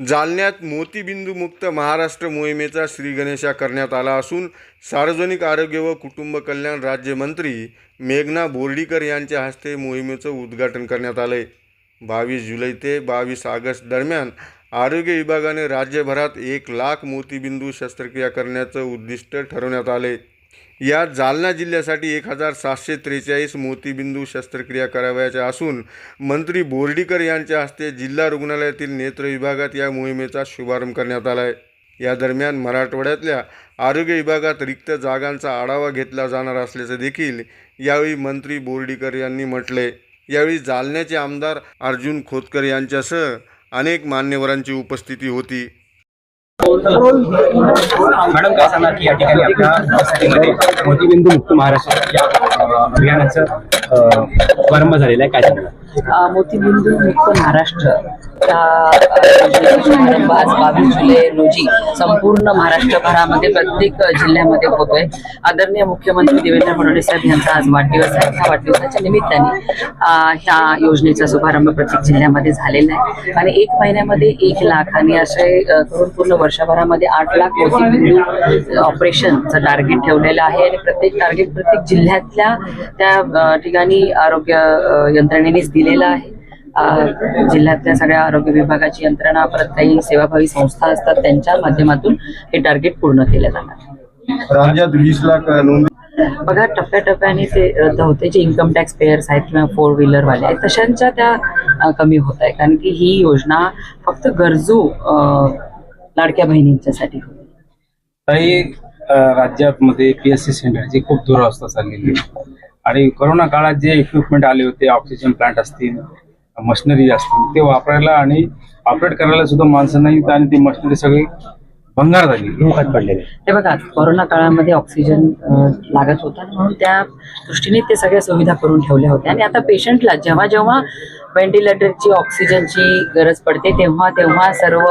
जालन्यात मोतीबिंदू मुक्त महाराष्ट्र मोहिमेचा श्रीगणेशा करण्यात आला असून सार्वजनिक आरोग्य व कुटुंब कल्याण राज्यमंत्री मेघना बोर्डीकर यांच्या हस्ते मोहिमेचं उद्घाटन करण्यात आलं आहे बावीस जुलै ते बावीस ऑगस्ट दरम्यान आरोग्य विभागाने राज्यभरात एक लाख मोतीबिंदू शस्त्रक्रिया करण्याचं उद्दिष्ट ठरवण्यात आले यात जालना जिल्ह्यासाठी एक हजार सातशे त्रेचाळीस मोतीबिंदू शस्त्रक्रिया करावयाच्या असून मंत्री बोर्डीकर यांच्या हस्ते जिल्हा रुग्णालयातील नेत्र विभागात या मोहिमेचा शुभारंभ करण्यात आला आहे या दरम्यान मराठवाड्यातल्या आरोग्य विभागात रिक्त जागांचा आढावा घेतला जाणार असल्याचं देखील यावेळी मंत्री बोर्डीकर यांनी म्हटले यावेळी जालन्याचे आमदार अर्जुन खोतकर यांच्यासह अनेक मान्यवरांची उपस्थिती होती. मॅडम काय सांगणार की या ठिकाणी आपल्या मोतीबिंदू मुक्त महाराष्ट्र या अभियानाचं प्रारंभ झालेला आहे. काय सांगणार मोतीबिंदू मुक्त महाराष्ट्र. या योजनेचा शुभारंभ आज बावीस जुलै रोजी संपूर्ण महाराष्ट्रभरामध्ये प्रत्येक जिल्ह्यामध्ये होतोय. आदरणीय मुख्यमंत्री देवेंद्र फडणवीस साहेब यांचा आज वाढदिवस आहे. ह्या वाढदिवसाच्या निमित्ताने अ, ह्या योजनेचा शुभारंभ प्रत्येक जिल्ह्यामध्ये झालेला आहे. आणि एक महिन्यामध्ये एक लाख आणि असे अ, करून पूर्ण वर्षभरामध्ये आठ लाख मोतीबिंदू ऑपरेशनचं टार्गेट ठेवलेलं आहे. आणि प्रत्येक टार्गेट प्रत्येक जिल्ह्यातल्या त्या अ, ठिकाणी आरोग्य अ, यंत्रणेनेच दिलेलं आहे. जिल्ह्यातल्या सगळ्या आरोग्य विभागाची यंत्रणा परत काही सेवाभावी संस्था असतात त्यांच्या माध्यमातून हे टार्गेट पूर्ण केलं जाणार. बघा टप्प्याटप्प्याने ते रद्द होते जे इन्कम टॅक्स पेयर्स आहेत किंवा फोर व्हीलरवाले आहेत तशांच्या त्या कमी होत आहे. कारण की ही योजना फक्त गरजू लाडक्या बहिणींच्यासाठी होती. काही राज्यामध्ये पी एस सी सेंटरची खूप दुरावस्था चाललेली आहे. आणि कोरोना काळात जे इक्विपमेंट आले होते ऑक्सिजन प्लांट असतील मशिनरी असतील ते वापरायला आणि ऑपरेट करायला सुद्धा माणसं नाहीत आणि ती मशिनरी सगळी भंगार झाली. धोक्यात पडलेले. हे बघा कोरोना काळामध्ये ऑक्सिजन अ, लागत होता म्हणून त्या दृष्टीने ते सगळ्या सुविधा करून ठेवल्या होत्या. आणि आता पेशंटला जेव्हा जेव्हा व्हेंटिलेटरची ऑक्सिजनची गरज पडते तेव्हा तेव्हा सर्व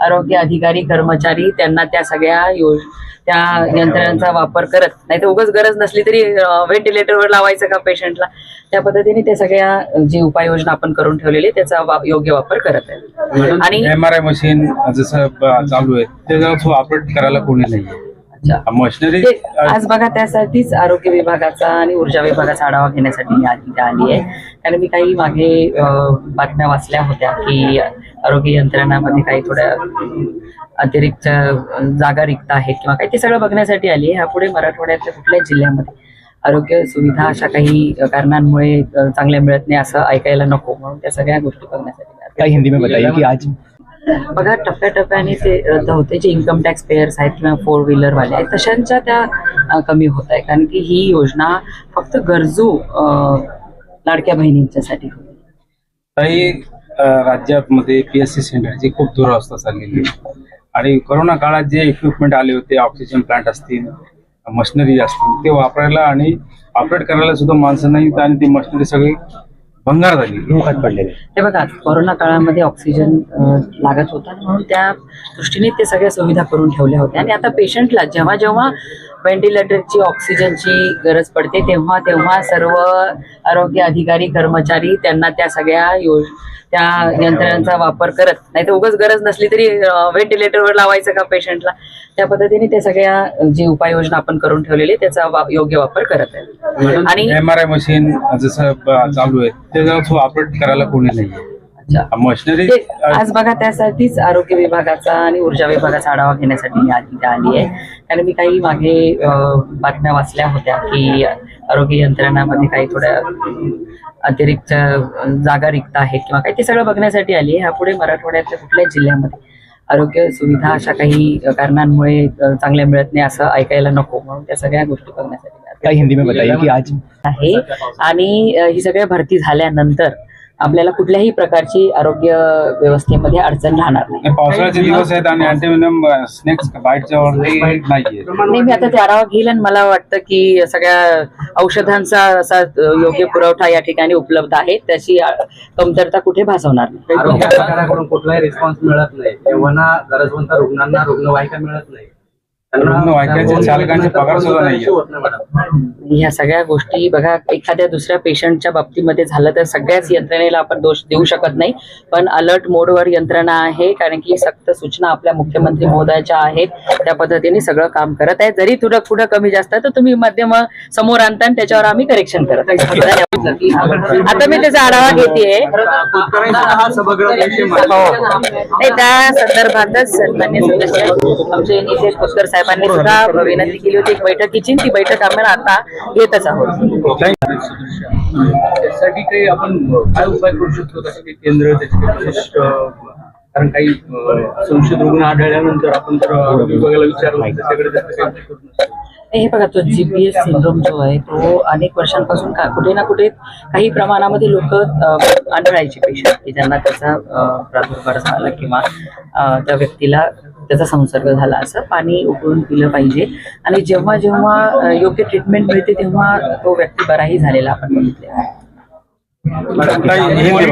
आरोग्य अधिकारी कर्मचारी त्यांना त्या सगळ्या योज त्या यंत्रणांचा वापर करत नाही तर उगाच गरज नसली तरी व्हेंटिलेटरवर लावायचं का पेशंटला त्या पद्धतीने ते सगळ्या अ, जी उपाययोजना आपण करून ठेवलेली त्याचा वा- योग्य वापर करत आहे आणि एम आर आय मशीन जसं ब- चालू आहे त्याचा ऑपरेट करायला कोणी नाही अच्छा. मशिनरी ते आज बघा त्यासाठीच आरोग्य विभागाचा आणि ऊर्जा विभागाचा आढावा घेण्यासाठी मी आज इथे आली आहे कारण मी काही मागे अ, बातम्या वाचल्या होत्या की आरोग्य यंत्रणामध्ये काही थोड्या अतिरिक्त अ, जागा रिक्त आहेत किंवा काही ते सगळं बघण्यासाठी आली आहे ह्यापुढे मराठवाड्यातल्या कुठल्याच जिल्ह्यामध्ये आरोग्य सुविधा अशा काही अ, कारणांमुळे अ, चांगल्या मिळत नाही असं ऐकायला नको म्हणून त्या सगळ्या गोष्टी बघण्यासाठी मी आली. काय हिंदी में बताइए की आज बघा टप्प्याटप्प्याने ते रद्द होते. जे इन्कम टॅक्स पेयर्स आहेत किंवा फोर व्हीलरवाले आहेत तशांच्या त्या कमी होत आहे. कारण की ही योजना फक्त गरजू लाडक्या बहिणींच्यासाठी होती. काही राज्यामध्ये पी एस सी सेंटरची खूप दुरावस्था चाललेली आहे. आणि करोना काळात जे इक्विपमेंट आले होते ऑक्सिजन प्लांट असतील मशिनरी असतील ते वापरायला आणि ऑपरेट करायला सुद्धा माणसं नाहीत आणि ती मशिनरी सगळी भंगार झाली धोक्यात पडलेले. हे बघा कोरोना काळामध्ये ऑक्सिजन लागत होता म्हणून त्या दृष्टीने ते सगळ्या सुविधा करून ठेवल्या होत्या. आणि आता पेशंटला जेव्हा जेव्हा व्हेंटिलेटरची ऑक्सिजनची गरज पडते तेव्हा तेव्हा सर्व आरोग्य अधिकारी कर्मचारी त्यांना त्या सगळ्या योज त्या यंत्रणांचा वापर करत नाही तर उगाच गरज नसली तरी व्हेंटिलेटरवर लावायचं का पेशंटला त्या पद्धतीने ते सगळ्या जी उपाययोजना आपण करून ठेवलेली त्याचा वा- योग्य वापर करत आहे आणि एम आर आय मशीन जसं चालू आहे त्याचा ऑपरेट करायला कोणी नाही. अच्छा. मशिनरी आज बघा त्यासाठीच आरोग्य विभागाचा आणि ऊर्जा विभागाचा आढावा घेण्यासाठी मी आज इथे आली आहे. कारण मी काही मागे बातम्या वाचल्या होत्या की आरोग्य यंत्रणामध्ये काही थोड्या अतिरिक्त जागा रिक्त आहेत किंवा काही ते सगळं बघण्यासाठी आली आहे. ह्यापुढे मराठवाड्यातल्या कुठल्याच जिल्ह्यामध्ये आरोग्य सुविधा अशा काही कारणांमुळे चांगल्या मिळत नाही असं ऐकायला नको. म्हणून त्या सगळ्या गोष्टी बघण्यासाठी काय हिंदी में बताइए की आज आहे. आणि ही सगळ्या भरती झाल्यानंतर आपल्याला कुठल्याही प्रकारची आरोग्य व्यवस्थेमध्ये अडचण राहणार नाही. पावसाळ्याचे दिवस आहेत आणि स्नेक्स नाही मी आता ते आढावा घेईल आणि मला वाटतं की सगळ्या औषधांचा असा योग्य पुरवठा या ठिकाणी उपलब्ध आहे. त्याची कमतरता कुठे भासवणार नाही. कुठलाही रिस्पॉन्स मिळत नाही. तेव्हा गरजवंत रुग्णांना रुग्णवाहिका मिळत नाही चालकांचे पगार सुद्धा नाही ह्या सगळ्या गोष्टी बघा एखाद्या दुसऱ्या पेशंटच्या बाबतीमध्ये झालं तर सगळ्याच यंत्रणेला आपण दोष देऊ शकत नाही. पण अलर्ट मोडवर यंत्रणा आहे कारण की सक्त सूचना आपल्या मुख्यमंत्री महोदयाच्या आहेत. त्या पद्धतीने सगळं काम करत आहे जरी थोडं पुढं कमी जास्त तर तुम्ही माध्यम समोर आणता आणि त्याच्यावर आम्ही करेक्शन करत आता मी त्याचा आढावा घेते नाही त्या संदर्भातच सन्मान्य सदस्य आमचे नितेश पुष्कर साहेबांनी सुद्धा विनंती केली होती. एक बैठकीची ती बैठक आम्ही आता घेतच आहोत. त्यासाठी काही आपण काय उपाय करू शकतो? तसं काही केंद्र त्याचे विशिष्ट कारण काही संशयित रुग्ण आढळल्यानंतर आपण जर आरोग्य विभागाला विचारलं त्याच्याकडे हे बघा तो जीपीएस सिंड्रोम जो आहे तो अनेक वर्षांपासून का कुठे ना कुठे काही प्रमाणामध्ये लोक आढळायचे पेशंट की ज्यांना त्याचा प्रादुर्भाव झाला किंवा त्या व्यक्तीला त्याचा संसर्ग झाला असं पाणी उकळून पिलं पाहिजे. आणि जेव्हा जेव्हा योग्य ट्रीटमेंट मिळते तेव्हा तो व्यक्ती बराही झालेला आपण बघितले आहे.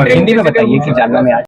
हिंदी में बताइए कि जानना में